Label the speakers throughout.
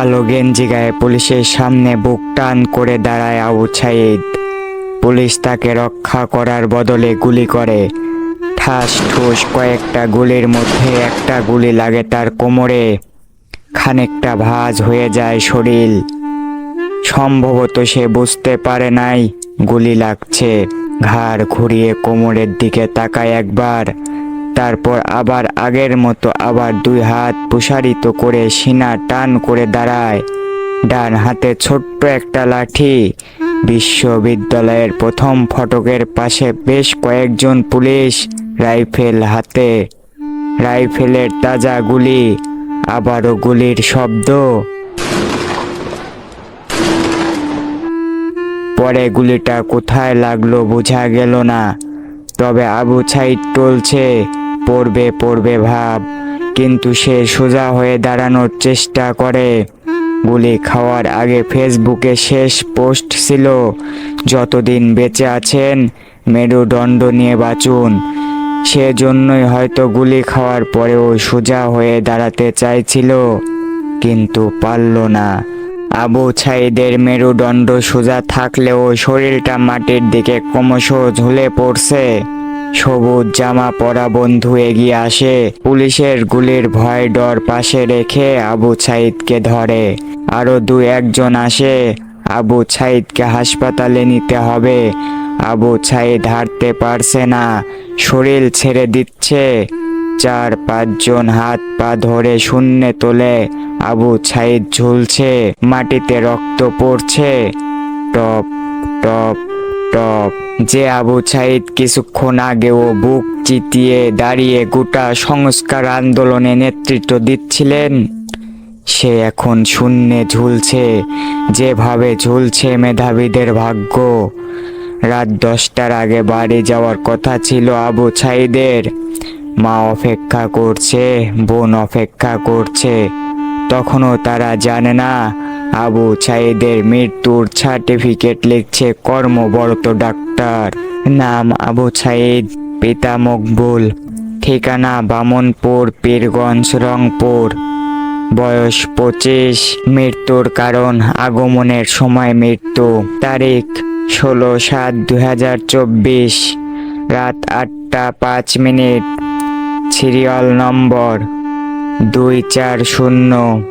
Speaker 1: কালো গেঞ্জি গায়ে পুলিশের সামনে বুক টান করে দাঁড়ায় আবু ছাইদ পুলিশ তাকে রক্ষা করার বদলে গুলি করে। ঠাস ঠুস কয়েকটা গুলির মধ্যে একটা গুলি লাগে তার কোমরে। খানিকটা ভাঁজ হয়ে যায় শরীর। সম্ভবত সে বুঝতে পারে নাই, গুলি লাগছে। ঘাড় ঘুরিয়ে কোমরের দিকে তাকায় একবার। তারপর আবার আগের মতো আবার দুই হাত প্রসারিত করে সিনা টান করে দাঁড়ায়। ডান হাতে ছোট্ট একটা লাঠি। বিশ্ববিদ্যালয়ের প্রথম ফটকের পাশে বেশ কয়েকজন পুলিশ রাইফেল হাতে। রাইফেলের তাজা গুলি, আবারও গুলির শব্দ। পরে গুলিটা কোথায় লাগল বোঝা গেল না, তবে আবু ছাইদ টলছে পড়বে পড়বে ভাব। কিন্তু সে সোজা হয়ে দাঁড়ানোর চেষ্টা করে। গুলি খাওয়ার আগে ফেসবুকে শেষ পোস্ট ছিল, যতদিন বেঁচে আছেন মেরুদণ্ড নিয়ে বাঁচুন। সেজন্যই হয়তো গুলি খাওয়ার পরেও সোজা হয়ে দাঁড়াতে চাইছিল, কিন্তু পারল না। আবু ছাইদের মেরুদণ্ড সোজা থাকলেও শরীরটা মাটির দিকে ক্রমশ ঝুলে পড়ছে। সবুজ জামা পরা বন্ধু এগিয়ে আসে। পুলিশের গুলির ভয় ডর পাশে রেখে আবু ছাইদকে ধরে। আরও দু একজন আসে। আবু ছাইদকে হাসপাতালে নিতে হবে। আবু ছাইদ হাঁটতে পারছে না। শরীর ছেড়ে দিচ্ছে। চার পাঁচজন হাত পা ধরে শূন্যে তোলে আবু ছাইদ ঝুলছে। মাটিতে রক্ত পড়ছে। টপ টপ টপ। যে আবু ছাইদ কিছুক্ষণ আগেও বুক চিতিয়ে দাঁড়িয়ে গোটা সংস্কার আন্দোলনে নেতৃত্ব দিচ্ছিলেন, সে এখন শূন্যে ঝুলছে, যেভাবে ঝুলছে মেধাবীদের ভাগ্য। রাত দশটার আগে বাড়ি যাওয়ার কথা ছিল আবু ছাইদের মা অপেক্ষা করছে, বোন অপেক্ষা করছে। তখনও তারা জানে না, আবু ছাইদের মৃত্যুর সার্টিফিকেট লিখছে কর্মবরত ডাক্তার। নাম আবু ছাইদ পিতা মকবুল, ঠিকানা বামনপুর, পীরগঞ্জ, রংপুর। বয়স পঁচিশ, মৃত্যুর কারণ আগমনের সময় মৃত্যু। তারিখ ষোলো সাত দু হাজার চব্বিশ, রাত আটটা পাঁচ মিনিট। সিরিয়াল নম্বর দুই চার শূন্য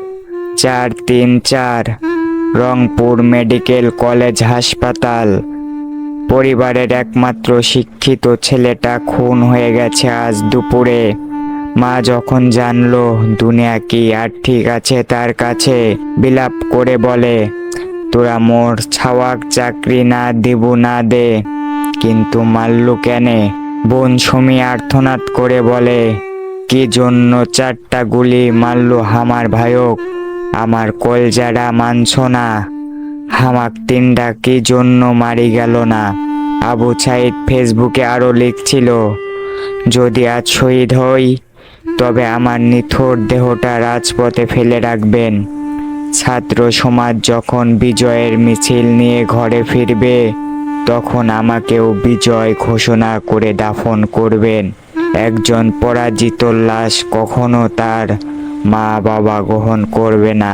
Speaker 1: চার তিন চার, রংপুর মেডিকেল কলেজ হাসপাতাল। পরিবারের একমাত্র শিক্ষিত ছেলেটা খুন হয়ে গেছে আজ দুপুরে। মা যখন জানলো দুনিয়া কি, আর ঠিক আছে তার কাছে বিলাপ করে বলে, তোরা মোর ছাওয়াক চাকরি না দিব, না দে। কিন্তু মাল্লু কেনে? বোন সুমি আর্থনাদ করে বলে, কি জন্য চারটা গুলি মারলো হামার ভাইক আমার কলজারা মানছ না। হামাক তিনটা কি জন্য মারি গেল না? আবু ছাইদ ফেসবুকে আরও লিখছিল, যদি আজ শহীদ হই, তবে আমার নিথর দেহটা রাজপথে ফেলে রাখবেন। ছাত্র সমাজ যখন বিজয়ের মিছিল নিয়ে ঘরে ফিরবে, তখন আমাকেও বিজয় ঘোষণা করে দাফন করবেন। একজন পরাজিত লাশ কখনো তার মা বাবা গ্রহণ করবে না।